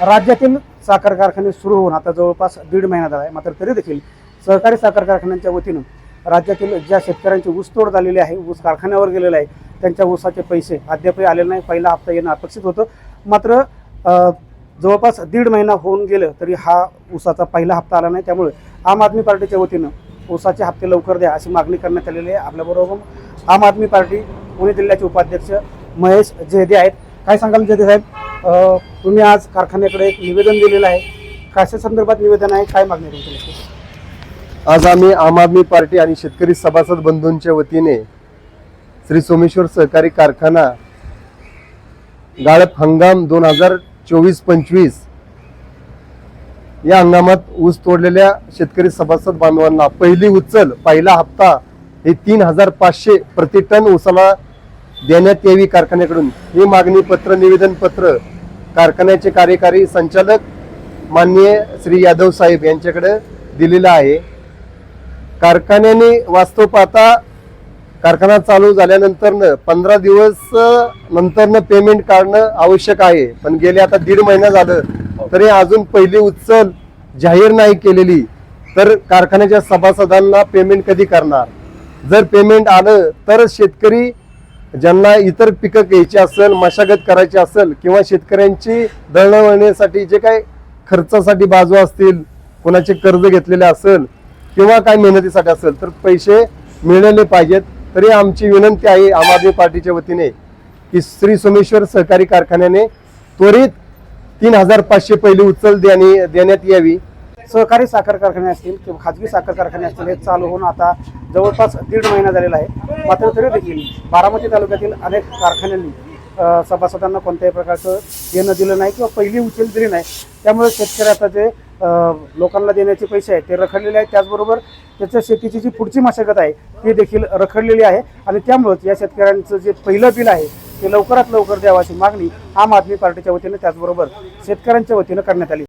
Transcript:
राज्यातील साखर कारखाने सुरू होऊन आता जवळपास दीड महिना झाला आहे. मात्र तरी देखील सहकारी साखर कारखान्यांच्या वतीनं राज्यातील ज्या शेतकऱ्यांची ऊसतोड झालेली आहे ऊस कारखान्यावर गेलेला आहे त्यांच्या ऊसाचे पैसे अद्यापही आलेले नाही. पहिला हप्ता येणं अपेक्षित होतं. मात्र जवळपास दीड महिना होऊन गेलं तरी हा ऊसाचा पहिला हप्ता आला नाही. त्यामुळे आम आदमी पार्टीच्या वतीनं ऊसाचे हप्ते लवकर द्या अशी मागणी करण्यात आलेली आहे. आपल्याबरोबर आम आदमी पार्टी पुणे जिल्ह्याचे उपाध्यक्ष महेश जेदे आहेत. काय सांगाल जेदे साहेब? तुम्ही आज कारखान्याकडे एक निवेदन दिलेलं आहे. कशा संदर्भात निवेदन आहे? काय मागणी तुमची आज आम्ही आम आदमी पार्टी आणि शेतकरी सभासद बंधूंच्या वतीने श्री सोमेश्वर सहकारी कारखाना गाळप हंगाम दोन हजार चोवीस पंचवीस या हंगामात ऊस तोडलेल्या शेतकरी सभासद बांधवांना पहिली उचल पहिला हप्ता हे तीन हजार पाचशे प्रति टन ऊसाला देण्यात यावी कारखान्याकडून. हे मागणी पत्र निवेदन पत्र कारखान्याचे कार्यकारी संचालक माननीय श्री यादव साहेब यांच्याकडे दिलेलं आहे. कारखान्याने वास्तव पाहता कारखाना चालू झाल्यानंतर पंधरा दिवस नंतर पेमेंट काढणं आवश्यक आहे. पण गेले आता दीड महिना झालं तरी अजून पहिली उचल जाहीर नाही केलेली. तर कारखान्याच्या सभासदांना पेमेंट कधी करणार? जर पेमेंट आलं तर शेतकरी ज्यांना इतर पिकं घ्यायची असेल मशागत करायची असेल किंवा शेतकऱ्यांची दळणवळणीसाठी जे काही खर्चासाठी बाजू असतील कोणाचे कर्ज घेतलेले असेल किंवा काय मेहनतीसाठी असेल तर पैसे मिळाले पाहिजेत. तरी आमची विनंती आहे आम आदमी पार्टीच्या वतीने की श्री सोमेश्वर सहकारी कारखान्याने त्वरित तीन हजार पाचशे पहिली उचल देणे देण्यात यावी. सहकारी साखर कारखाने असतील किंवा खाजगी साखर कारखाने असतील हे चालू होऊन आता जवळपास दीड महिना झालेला आहे. मात्र तरी देखील बारामती तालुक्यातील अनेक कारखान्यांनी सभासदांना कोणत्याही प्रकारचं देणं दिलं नाही किंवा पहिली उचल दिली नाही. त्यामुळे शेतकऱ्याचा जे लोकांना देण्याचे पैसे आहेत ते रखडलेले आहेत. त्याचबरोबर त्याच्या शेतीची जी पुढची मशागत आहे ती देखील रखडलेली आहे. आणि त्यामुळेच या शेतकऱ्यांचं जे पहिलं बिल आहे ते लवकरात लवकर द्यावं अशी मागणी आम आदमी पार्टीच्या वतीनं त्याचबरोबर शेतकऱ्यांच्या वतीनं करण्यात आली.